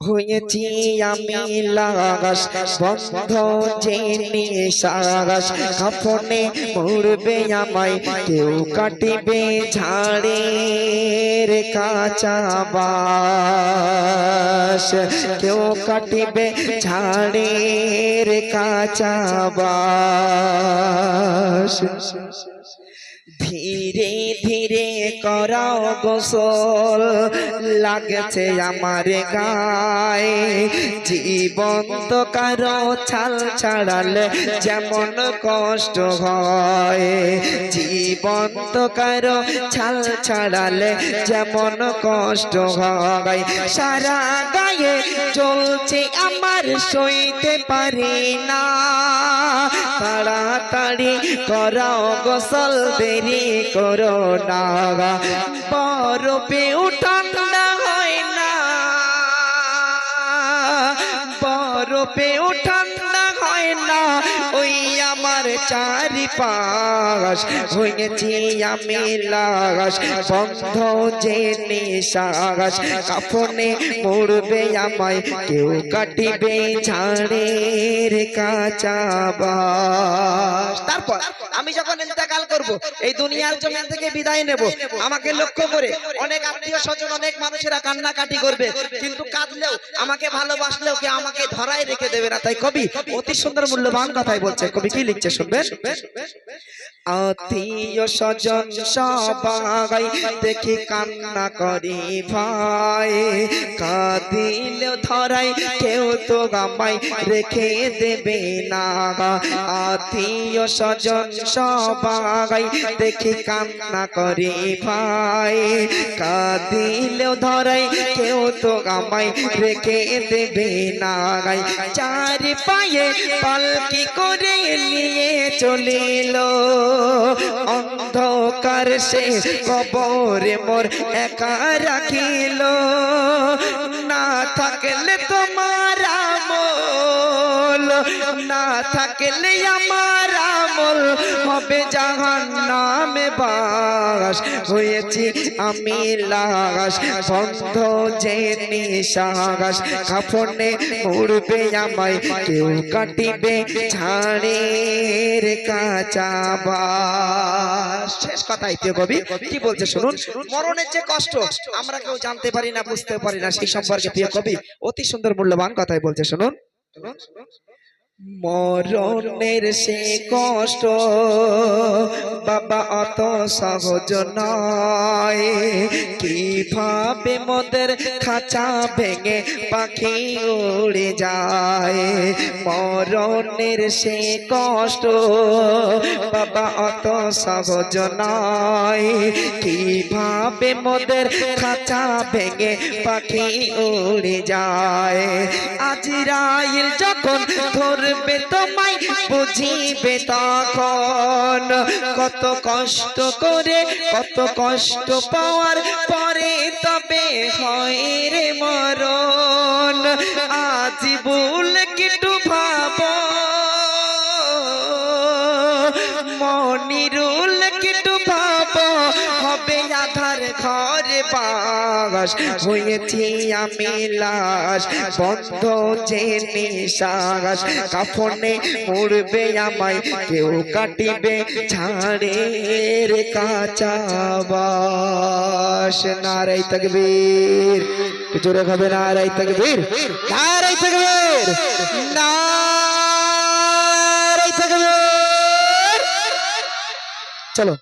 হয়েছি আমি লাগাস, বন্ধ জেনে সাগাস কাপনে মরবে আমায়, কেউ কাটিবে ঝাড়ের কাঁচা বাস কেউ কাটিবে ঝাড়ের কাঁচা বাস ধীরে ধীরে করাও গোসল লাগছে আমার গায়ে। জীবন তো কারও ছাল ছাড়ালে যেমন কষ্ট হয়। জীবন তো কারও ছাল ছাড়ালে যেমন কষ্ট হয়। সারা গায়ে চলছে আমার সইতে পারি না। তাড়াতাড়ি করাও গোসল দেরি করো না বরফে ঠান্ডা হয় না। বরফে ঠান্ডা না ওই আমার চারিপাশ হয়েছি আমি লাগাস বন্ধ যে নিশাস কাফনে মরবে আমায়। কেউ কাটিবে ঝাড়ের কাঁচা বাস। তারপর আমি যখন ইন্তেকাল করব, এই দুনিয়ার জমিন থেকে বিদায় নেব। আমাকে লক্ষ্য করে অনেক আত্মীয় স্বজন, অনেক মানুষেরা কান্নাকাটি করবে। কিন্তু কাঁদলেও, আমাকে ভালোবাসলেও কে আমাকে ধরায় রেখে দেবে না। তাই কবি অতি সুন্দর, মূল্যবান কথাই বলছে। কবি কি লিখছে শুনবেন আত্মীয় স্বজন সবাই দেখি কান্না করি ভাই কাঁদিলেও ধরাই কেউ তো গামাই রেখে দেবে না আত্মীয় স্বজন সবাই দেখি কান্না করি ভাই কাঁদিলেও ধরাই কেউ তো গামাই রেখে দেবে না গাই চার পায়ে পালকি করে নিয়ে চলিল অন্ধকার সে কবরে মোর একা রাখিল। না থাকলে তোমার আমল, না থাকলে আমার আমল হবে জাহান নামে বাস। হয়েছি আমি লাগাস বন্ধ যে নিশাস। কাফনে উড়বে আমায়, কেউ কাটিবে ঝাড়ের কাঁচা বাস শেষ কথা প্রিয় কবি, কি বলছে শুনুন? মরণের যে কষ্ট, আমরা কেউ জানতে পারি না, বুঝতে পারি না, সেই সম্পর্কে প্রিয় কবি অতি সুন্দর, মূল্যবান কথাই বলছে, শুনুন। মরণের সে কষ্ট বাবা অত সহজ নয়। কীভাবে মোদের খাঁচা ভেঙে পাখি উড়ে যায়? মরণের সে কষ্ট বাবা অত সহজ নয় কীভাবে মোদের খাঁচা ভেঙে পাখি উড়ে যায়? আজরাইল যখন ধরবে তোমায়, বুঝিবে তখন কত কষ্ট করে, কত কষ্ট পাওয়ার পরে তবে হয় রে মরণ। আজ ভুল কিটু ভাব। মনিরুল কিটু ভাব হবে আধার ঘরে বাস। হয়েছি আমি লাশ, বন্ধ যে নিশ্বাস কাফনে মুড়বে আমায়, কেউ কাটিবে ঝাড়ের কাঁচা বাস। নারাই তকবীর। জোরে খাবে নারাই তকবীর। নারাই তকবীর। না